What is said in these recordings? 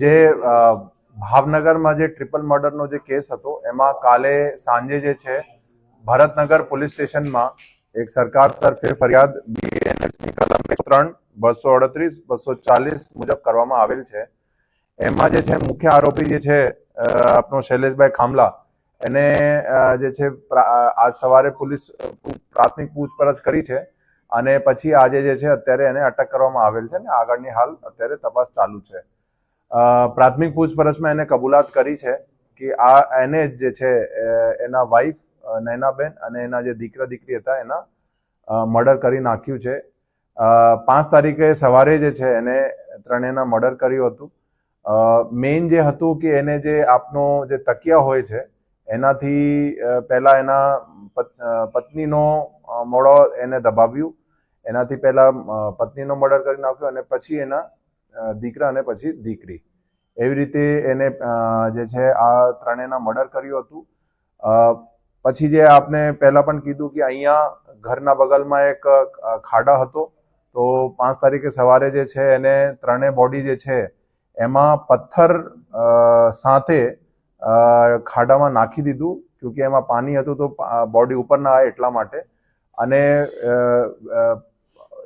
જે ભાવનગરમાં જે ટ્રિપલ મર્ડરનો જે કેસ હતો, એમાં કાલે સાંજે જે છે, ભરતનગર પોલીસ સ્ટેશનમાં એક સરકાર તરફે ફરિયાદ બીએનએસની કલમ ત્રણ, બસો અડત્રીસ, બસો ચાલીસ મુજબ કરવામાં આવેલ છે. એમાં જે છે, મુખ્ય આરોપી જે છે આપનો શૈલેષભાઈ ખામલા, એને જે છે આજ સવારે પોલીસ પ્રાથમિક પૂછપરછ કરી છે. અને પછી આજે જે છે, અત્યારે એને અટક કરવામાં આવેલ છે અને આગળની હાલ અત્યારે તપાસ ચાલુ છે. પ્રાથમિક પૂછપરછમાં એને કબૂલાત કરી છે કે આ એને જ છે એના વાઈફ નૈનાબેન અને એના જે દીકરા દીકરી હતા એના મર્ડર કરી નાખ્યું છે. પાંચ તારીખે સવારે જે છે, એને ત્રણેયના મર્ડર કર્યું હતું. મેઇન જે હતું કે એને જે આપનો જે તકિયા હોય છે, એનાથી પહેલાં એના પત- પત્નીનો મોડો એને દબાવ્યું. એનાથી પહેલા પત્નીનો મર્ડર કરી નાખ્યો અને પછી એના દીકરા અને પછી દીકરી. એવી રીતે એને જે છે આ ત્રણેયના મર્ડર કર્યું હતું. પછી જે આપને પહેલા પણ કીધું કે અહીંયા ઘરના બગલમાં એક ખાડા હતો, તો પાંચ તારીખે સવારે જે છે એને ત્રણેય બોડી જે છે એમાં પથ્થર સાથે ખાડામાં નાખી દીધું, ક્યોંકિ એમાં પાણી હતું તો બોડી ઉપર ના આવે એટલા માટે. અને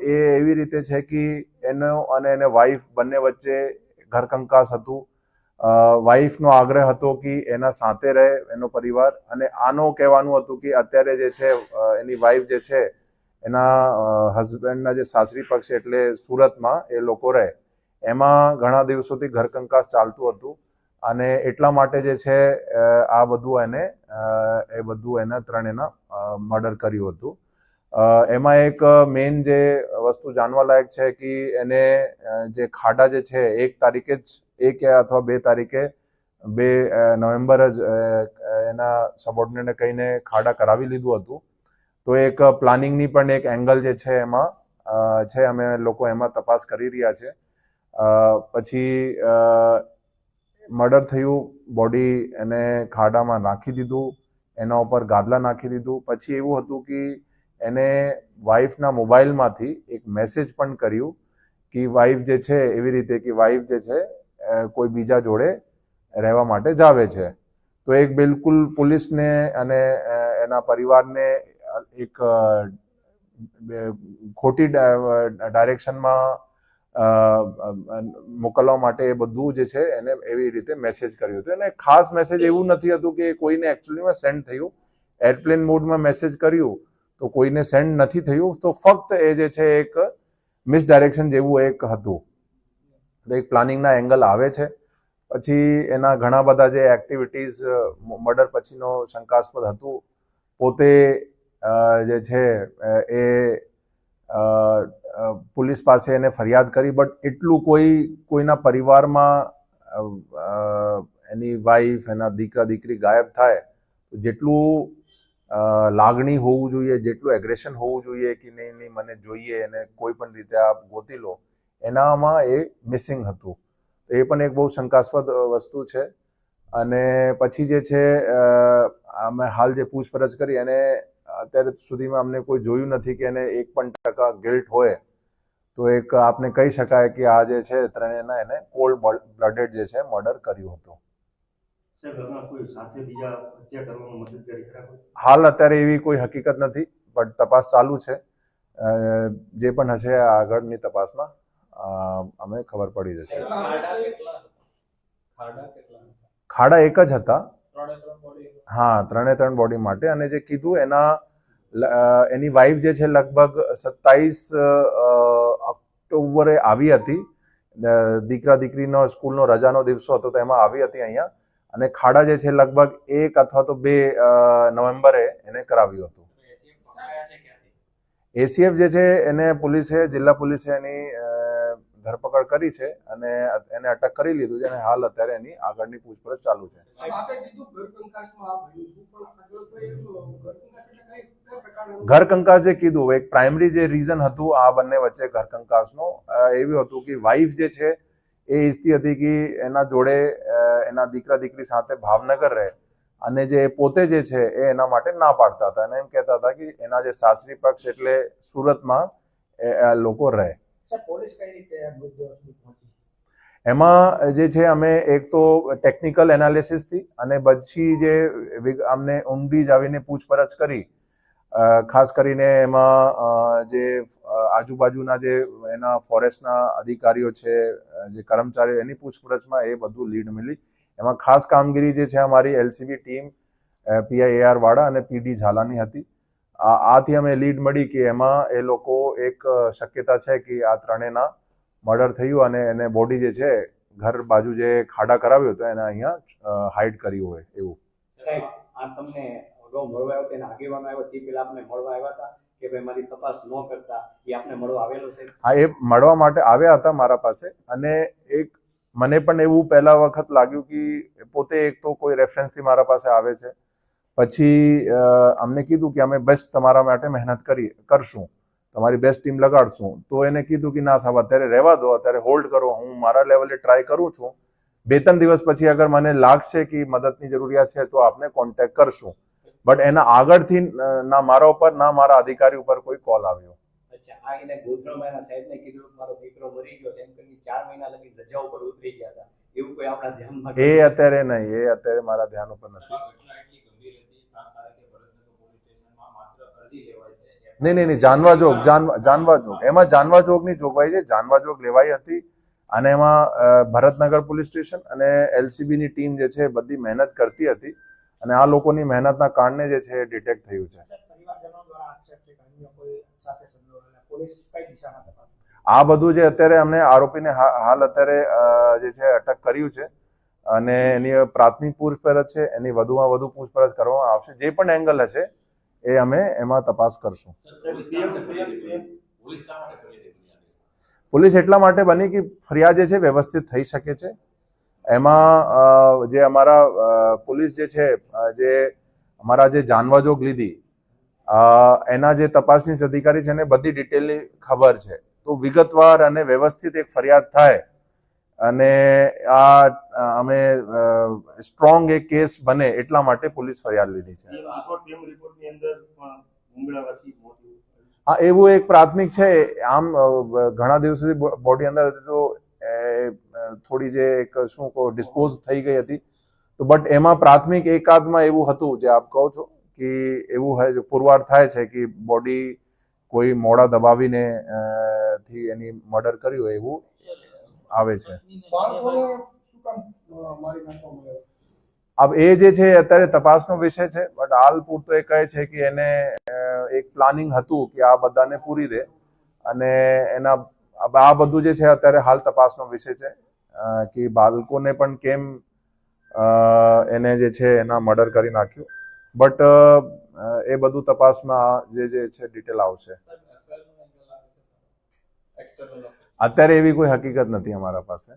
એ એવી રીતે છે કે એનો અને એને વાઈફ બંને વચ્ચે ઘરકંકાસ હતું. વાઈફનો આગ્રહ હતો કે એના સાથે રહે એનો પરિવાર અને આનો કહેવાનું હતું કે અત્યારે જે છે એની વાઈફ જે છે, એના હસબન્ડના જે સાસરી પક્ષ એટલે સુરતમાં એ લોકો રહે. એમાં ઘણા દિવસોથી ઘરકંકાસ ચાલતું હતું અને એટલા માટે જે છે આ બધું એને એ બધું એના ત્રણેના મર્ડર કર્યું હતું. એમાં એક મેઇન જે વસ્તુ જાણવા લાયક છે કે એને જે ખાડા જે છે, એક તારીખે જ, એક અથવા બે તારીખે, બે નવેમ્બર જ એના સબોર્ડિનેટને કહીને ખાડા કરાવી લીધું હતું. તો એક પ્લાનિંગની પણ એક એંગલ જે છે એમાં છે, અમે લોકો એમાં તપાસ કરી રહ્યા છે. પછી મર્ડર થયું, બોડી એને ખાડામાં નાખી દીધું, એના ઉપર ગાદલા નાખી દીધું. પછી એવું હતું કે એને વાઈફના મોબાઈલમાંથી એક મેસેજ પણ કર્યું કે વાઈફ જે છે, એવી રીતે કે વાઈફ જે છે કોઈ બીજા જોડે રહેવા માટે જાવે છે. તો એક બિલકુલ પોલીસને અને એના પરિવારને એક ખોટી ડાયરેક્શનમાં મોકલવા માટે એ બધું જે છે, એને એવી રીતે મેસેજ કર્યું હતું. અને ખાસ મેસેજ એવું નથી હતું કે કોઈને એકચ્યુઅલીમાં સેન્ડ થયું. એરપ્લેન મોડમાં મેસેજ કર્યું. તો કોઈને સેન્ડ નથી થયું, તો ફક્ત એ જે છે એક મિસડાયરેક્શન જેવું એક હતું. એક પ્લાનિંગના એંગલ આવે છે. પછી એના ઘણા બધા જે એક્ટિવિટીઝ મર્ડર પછીનો શંકાસ્પદ હતું. પોતે જે છે એ પોલીસ પાસે એને ફરિયાદ કરી બટ એટલું કોઈ, કોઈના પરિવારમાં એની વાઈફ એના દીકરા દીકરી ગાયબ થાય જેટલું લાગણી હોવું જોઈએ, જેટલું એગ્રેશન હોવું જોઈએ કે નહીં નહીં, મને જોઈએ એને કોઈ પણ રીતે આપ ગોતી લો, એનામાં એ મિસિંગ હતું. તો એ પણ એક બહુ શંકાસ્પદ વસ્તુ છે. અને પછી જે છે અમે હાલ જે પૂછપરછ કરી એને અત્યારે સુધીમાં અમને કોઈ જોયું નથી કે એને એક પણ ટકા ગિલ્ટ હોય, તો એક આપને કહી શકાય કે આ જે છે, ત્રણેયના એને કોલ્ડ બ્લડેડ જે છે મર્ડર કર્યું હતું. હાલ અત્યારે એવી કોઈ હકીકત નથી બટ તપાસ ચાલુ છે. જે પણ હશે આગળની તપાસમાં અમે ખબર પડી જશે. ખાડા કેટલા ખાડા કેટલા ખાડા એક જ હતા. હા ત્રણે ત્રણ બોડી માટે. અને જે કીધું એના એની વાઈફ જે છે લગભગ સત્તાવીસ ઓક્ટોબરે આવી હતી. દીકરા દીકરીનો સ્કૂલનો રજાનો દિવસો હતો તો એમાં આવી હતી અહીંયા. અને ખાડા જે છે લગભગ એક અથવા તો બે નવેમ્બરે એને કરાવ્યું હતું એસીએફ જે છે એને પોલીસે, જિલ્લા પોલીસે એની ધરપકડ કરી છે અને એને અટક કરી લીધું છે અને હાલ અત્યારે એની આગળની પૂછપરછ ચાલુ છે? ઘર કંકાસ જે કીધું, એક પ્રાઇમરી જે રીઝન હતું આ બંને વચ્ચે ઘર કંકાસનો એવું હતું કે વાઈફ જે છે એ ઈચ્છતી હતી કે એના જોડે એના દીકરા દીકરી સાથે ભાવનગર રહે અને જે પોતે જે છે એ એના માટે ના પાડતા હતા અને એમ કહેતા હતા કે એના જે સાસરી પક્ષ એટલે સુરતમાં લોકો રહે? એમાં જે છે અમે એક તો ટેકનિકલ એનાલિસિસથી અને પછી જે અમને ઊંડી જ આવીને પૂછપરછ કરી ખાસ કરીને એમાં જે આજુબાજુના જે, એના ફોરેસ્ટના અધિકારીઓ છે જે કર્મચારીઓ, એની પૂછપરછમાં એ બધું લીડ મળી એમાં ખાસ કામગીરી જે છે અમારી એલસીબી ટીમ પીઆઈએઆર વાળા અને પીડી ઝાલાની હતી. આથી અમે લીડ મળી કે એમાં એ લોકો એક શક્યતા છે કે આ ત્રણેયના મર્ડર થયું અને એને બોડી જે છે, ઘર બાજુ જે ખાડા કરાવ્યો હતો, એને અહીંયા હાઇડ કર્યું હોય એવું. આ તમને અગાઉ મળવા આવ્યો, તેના આગેવાનો આવ્યો, તે પેલા આપને મળવા આવ્યા હતા કે ભાઈ મારી તપાસ ન કરતા, એ આપને મળવા આવેલો છે? હા, એ મળવા માટે આવ્યા હતા મારા પાસે અને એક, મને પણ એવું પહેલા વખત લાગ્યું કે પોતે એક તો કોઈ રેફરન્સથી મારા પાસે આવે છે. પછી અમને કીધું કે અમે બેસ્ટ તમારા માટે મહેનત કરી, કરશું. તમારી બેસ્ટ ટીમ લગાડશું. તો એને કીધું કે ના સાહેબ, અત્યારે રહેવા દો, અત્યારે હોલ્ડ કરો. હું મારા લેવલે ટ્રાય કરું છું. બે ત્રણ દિવસ પછી અગર મને લાગશે કે મદદની જરૂરિયાત છે, તો આપને કોન્ટેક્ટ કરશું. બટ એના આગળથી ના મારા ઉપર ના મારા અધિકારી ઉપર કોઈ કોલ આવ્યો. અચ્છા આ એને ગોત્રમાં સાહેબને કીધું મારો દીકરો મરી ગયો એમ કરીને ચાર મહિના લગી રજા ઉપર ઉતરી ગયા હતા. એવું કોઈ આપણા ધ્યાનમાં એ અત્યારે નહીં એ અત્યારે મારા ધ્યાન ઉપર નથી. આ ઘટના એટલી ગંભીર હતી. સાત તારીખે ભરતનગર પોલીસ સ્ટેશનમાં માત્ર અરજી લેવાય છે. નહીં નહીં નહીં જાનવા જોગ જાનવા જોગ. એમાં જાનવા જોગની જોગવાઈ છે. જાનવા જોગ લેવાઈ હતી. અને એમાં ભરતનગર પોલીસ સ્ટેશન અને એલસીબીની ની ટીમ જે છે બધી મહેનત કરતી હતી. અને આ લોકોની મહેનતના કારણે જે છે ડિટેક્ટ થયું છે. સાહેબ, પરિવારજનો દ્વારા આક્ષેપ છે કે અન્ય કોઈ સાથે સંડોવાયેલા. પોલીસ કઈ દિશામાં તપાસ કરે? આ બધું જે અત્યારે અમને આરોપીને હા- હાલ અત્યારે જે છે અટક કર્યું છે અને એની પ્રાથમિક પૂછપરછ છે એની વધુમાં વધુ પૂછપરછ કરવામાં આવશે. જે પણ એંગલ હશે એ અમે એમાં તપાસ કરશું. પોલીસ એટલા માટે બની કે ફરિયાદ જે છે વ્યવસ્થિત થઈ શકે છે. એમાં જે અમારા પોલીસ જે છે જે અમારા જે જાનવાજોગ લીધી એના જે તપાસની અધિકારી છે એને બધી ડિટેલની ખબર છે. તો વિગતવાર અને વ્યવસ્થિત એક ફરિયાદ થાય અને આ અમે સ્ટ્રોંગ એક કેસ બને એટલા માટે પોલીસ ફરિયાદ લીધી છે. હા એવું એક પ્રાથમિક છે. આમ ઘણા દિવસ સુધી બોડી અંદર હતી તો થોડી જે એક, શું કહો ડિસ્પોઝ થઈ ગઈ હતી. તો બટ એમાં પ્રાથમિક એકાદમાં એવું હતું, જે આપ કહો છો, કે એવું પુરવાર થાય છે કે બોડી કોઈ મોડા દબાવીને થી એની મર્ડર કર્યું એવું આવે છે. અબ એ જે છે, અત્યારે તપાસનો વિષય છે બટ હાલ પૂરતો એ કહે છે કે એને એક પ્લાનિંગ હતું કે આ બધાને પૂરી દે. અને એના, આ બધું જે છે, અત્યારે હાલ તપાસનો વિષય છે. કે બાળકોને પણ કેમ અ, એને જે છે એના મર્ડર કરી નાખ્યું. બટ એ બધું તપાસમાં જે જે છે ડિટેલ આવશે. અત્યારે એવી કોઈ હકીકત નથી અમારા પાસે.